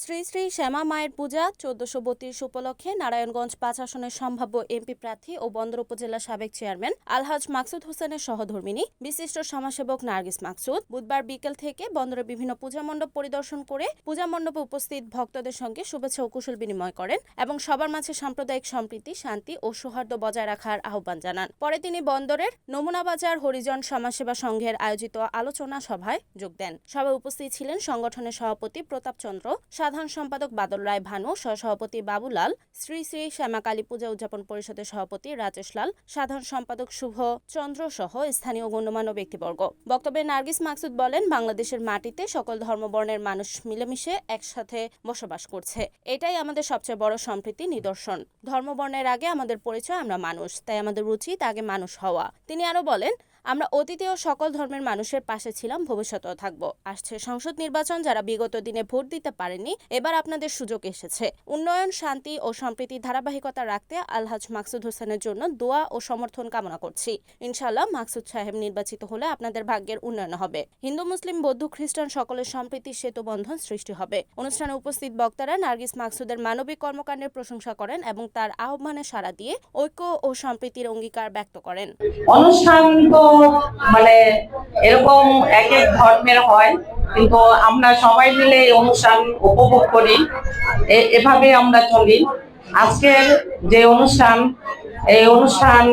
শ্রী শ্রী শ্যামা মায়ের পূজা চোদ্দশো বত্রিশ উপলক্ষে নারায়ণগঞ্জ পাঁচ আসনের সম্ভাব্য এমপি প্রার্থী ও বন্দর উপজেলা সাবেক চেয়ারম্যান আলহাজ মাকসুদ হোসেনের সহধর্মিনী বিশিষ্ট সমাজসেবক নার্গিস মাকসুদ। বুধবার বিকেল থেকে বন্দরের বিভিন্ন পূজা মণ্ডপ পরিদর্শন করে পূজা মণ্ডপে উপস্থিত ভক্তদের সঙ্গে শুভেচ্ছা ও কুশল বিনিময় করেন এবং সবার মাঝে সাম্প্রদায়িক সম্প্রীতি, শান্তি ও সৌহার্দ্য বজায় রাখার আহ্বান জানান। পরে তিনি বন্দরের নমুনা বাজার হরিজন সমাজসেবা সংঘের আয়োজিত আলোচনা সভায় যোগ দেন। সভায় উপস্থিত ছিলেন সংগঠনের সভাপতি প্রতাপ চন্দ্র সাধারণ সম্পাদক বাদল রায় ভানু, সহসভাপতি বাবুলাল, শ্রী শ্রী শ্যামাকালী পূজা উদযাপন পরিষদের সভাপতি রাজেশ লাল, সাধারণ সম্পাদক শুভ চন্দ্র সহ স্থানীয় গণ্যমান্য ব্যক্তিবর্গ। বক্তব্যে নার্গিস মাকসুদ বলেন, বাংলাদেশের মাটিতে সকল ধর্মবর্ণের মানুষ মিলেমিশে একসাথে বসবাস করছে। এটাই আমাদের সবচেয়ে বড় সম্প্রীতি নিদর্শন। ধর্মবর্ণের আগে আমাদের পরিচয় আমরা মানুষ, তাই আমাদের উচিত আগে মানুষ হওয়া। তিনি আরও বলেন আমরা অতীতেও সকল ধর্মের মানুষের পাশে ছিলাম, ভবিষ্যতেও থাকব। আসছে সংসদ নির্বাচন, যারা বিগত দিনে ভোট দিতে পারেনি এবার আপনাদের সুযোগ এসেছে। উন্নয়ন, শান্তি ও সম্প্রীতি ধারাবাহিকতা রাখতে আলহাজ মাকসুদ হোসেনের জন্য দোয়া ও সমর্থন কামনা করছি। ইনশাআল্লাহ মাকসুদ সাহেব নির্বাচিত হলে আপনাদের ভাগ্যের উন্নয়ন হবে। হিন্দু, মুসলিম, বৌদ্ধ, খ্রিস্টান সকলের সম্প্রীতির সেতু বন্ধন সৃষ্টি হবে। অনুষ্ঠানে উপস্থিত বক্তারা নার্গিস মাকসুদের মানবিক কর্মকাণ্ডের প্রশংসা করেন এবং তার আহ্বানে সাড়া দিয়ে ঐক্য ও সম্প্রীতির অঙ্গীকার ব্যক্ত করেন। অনুষ্ঠান তো মানে এরকম এক এক ধর্মের হয়। কিন্তু আমরা সবাই মিলে এই অনুষ্ঠান উপভোগ করি। এভাবে আমরা চলি। আজকের যে অনুষ্ঠান, এই অনুষ্ঠান,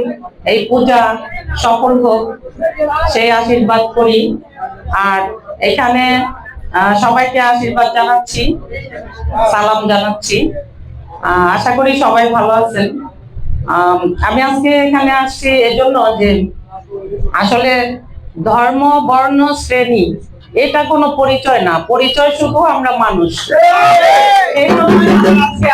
এই পূজা সফল হোক, সেই আশীর্বাদ করি। আর এখানে সবাইকে আশীর্বাদ জানাচ্ছি, সালাম জানাচ্ছি। আশা করি সবাই ভালো আছেন। আমি আজকে এখানে আসছি এজন্য যে আসলে ধর্ম, বর্ণ, শ্রেণি, এটা কোনো পরিচয় না। পরিচয় শুধু আমরা মানুষ।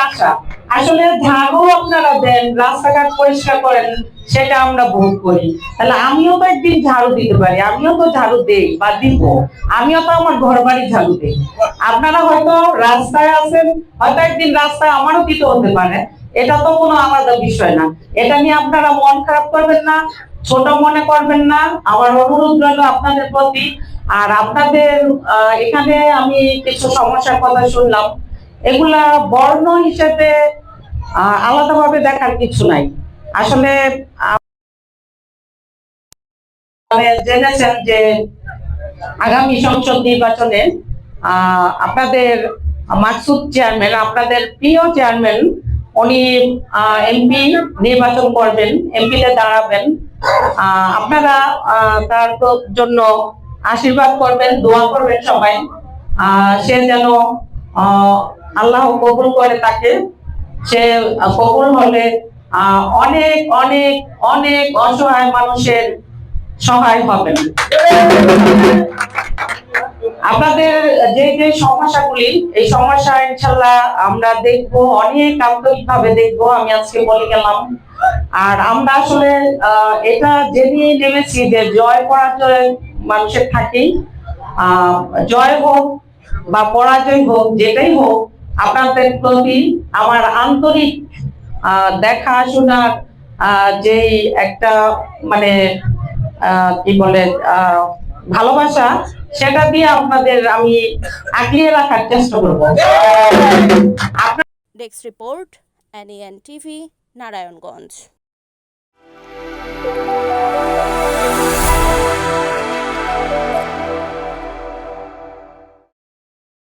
আসা আসলে ঝাড়ু আপনারা দেন, রাস্তাঘাট পরিষ্কার করেন, সেটা আমরা ভোগ করি। তাহলে আমিও তো একদিন ঝাড়ু দিতে পারি, আমিও তো ঝাড়ু দেই বা দিব। আমিও তো আমার ঘর বাড়ি ঝাড়ু দেই। আপনারা হয়তো রাস্তায় আছেন, হয়তো একদিন রাস্তায় আমারও দিতে হতে পারে। এটা তো কোনো আলাদা বিষয় না। এটা নিয়ে আপনারা মন খারাপ করবেন না। ছোট মনে করবেন না, আমার অনুরোধ রইল আপনাদের প্রতি। আর আপনাদের এখানে আমি কিছু সমস্যার কথা শুনলাম। এগুলা বর্ণ হিসেবে আলাদাভাবে দেখার কিছু নাই। আসলে জেনেছেন যে আগামী সংসদ নির্বাচনে আপনাদের মাকসুদ চেয়ারম্যান, আপনাদের প্রিয় চেয়ারম্যান, উনি এমপি নির্বাচন করবেন, এমপিতে দাঁড়াবেন। আপনারা তার জন্য আশীর্বাদ করবেন, দোয়া করবেন সবাই। সে যেন আল্লাহ কবুল করে তাকে। সে কবুল হলে অনেক অনেক অনেক অসহায় মানুষের সহায় হবেন। আপনাদের যে যে সমস্যাগুলি, এই সমস্যা ইনশাল্লাহ আমরা দেখব, অনেক আন্তরিক ভাবে দেখব। আমি আজকে বলে গেলাম আর আমরা আসলে এটা জেনে নেমেছি যে জয় পরাজয় মানুষের থাকেই জয় হোক বা পরাজয় হোক যেটাই হোক আপনাদের প্রতি আমার আন্তরিক আহ, দেখাশোনার আহ, যেই একটা মানে কি বলে ভালোবাসা সেটা দিয়ে আপনাদের আমি আগলিয়ে রাখার চেষ্টা করব। Desk report NN TV Narayanganj.